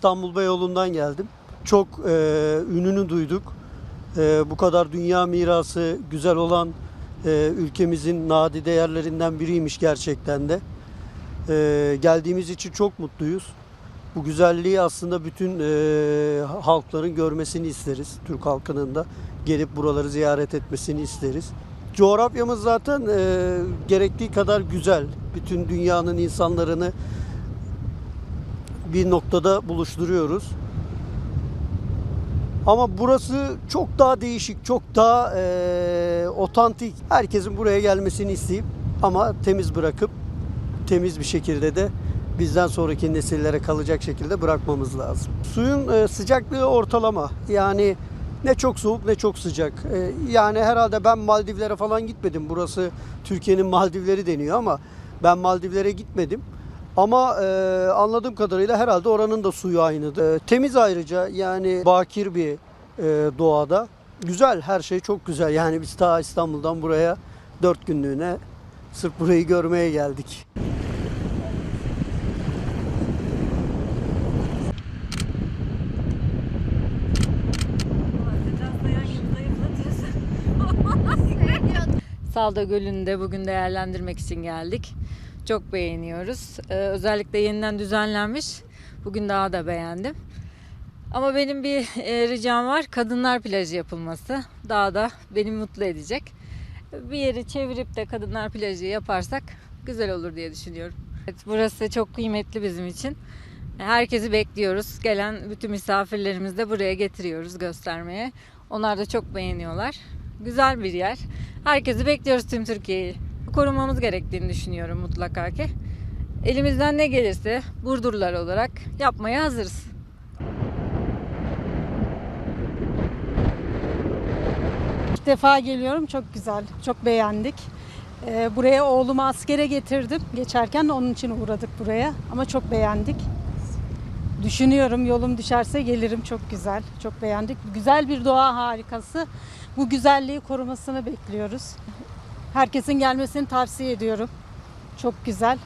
İstanbul Beyoğlu'ndan geldim. Çok e, ününü duyduk. E, bu kadar dünya mirası güzel olan e, ülkemizin nadide yerlerinden biriymiş gerçekten de. E, geldiğimiz için çok mutluyuz. Bu güzelliği aslında bütün e, halkların görmesini isteriz. Türk halkının da gelip buraları ziyaret etmesini isteriz. Coğrafyamız zaten e, gerektiği kadar güzel. Bütün dünyanın insanlarını bir noktada buluşturuyoruz. Ama burası çok daha değişik, çok daha e, otantik. Herkesin buraya gelmesini isteyip ama temiz bırakıp temiz bir şekilde de bizden sonraki nesillere kalacak şekilde bırakmamız lazım. Suyun e, sıcaklığı ortalama. Yani ne çok soğuk ne çok sıcak. E, yani herhalde ben Maldivlere falan gitmedim. Burası Türkiye'nin Maldivleri deniyor ama ben Maldivlere gitmedim. Ama e, anladığım kadarıyla herhalde oranın da suyu aynıdır. E, temiz ayrıca yani bakir bir e, doğada. Güzel her şey çok güzel. Yani biz ta İstanbul'dan buraya dört günlüğüne sırf burayı görmeye geldik. Salda Gölü'nü de bugün değerlendirmek için geldik. Çok beğeniyoruz. Ee, özellikle yeniden düzenlenmiş. Bugün daha da beğendim. Ama benim bir e, ricam var. Kadınlar plajı yapılması. Daha da beni mutlu edecek. Bir yeri çevirip de kadınlar plajı yaparsak güzel olur diye düşünüyorum. Evet, burası çok kıymetli bizim için. Herkesi bekliyoruz. Gelen bütün misafirlerimizi de buraya getiriyoruz göstermeye. Onlar da çok beğeniyorlar. Güzel bir yer. Herkesi bekliyoruz tüm Türkiye'yi. Korumamız gerektiğini düşünüyorum mutlaka ki. Elimizden ne gelirse Burdurlar olarak yapmaya hazırız. İlk defa geliyorum. Çok güzel. Çok beğendik. Ee, buraya oğlumu askere getirdim. Geçerken onun için uğradık buraya. Ama çok beğendik. Düşünüyorum yolum düşerse gelirim. Çok güzel. Çok beğendik. Güzel bir doğa harikası. Bu güzelliği korumasını bekliyoruz. Herkesin gelmesini tavsiye ediyorum. Çok güzel.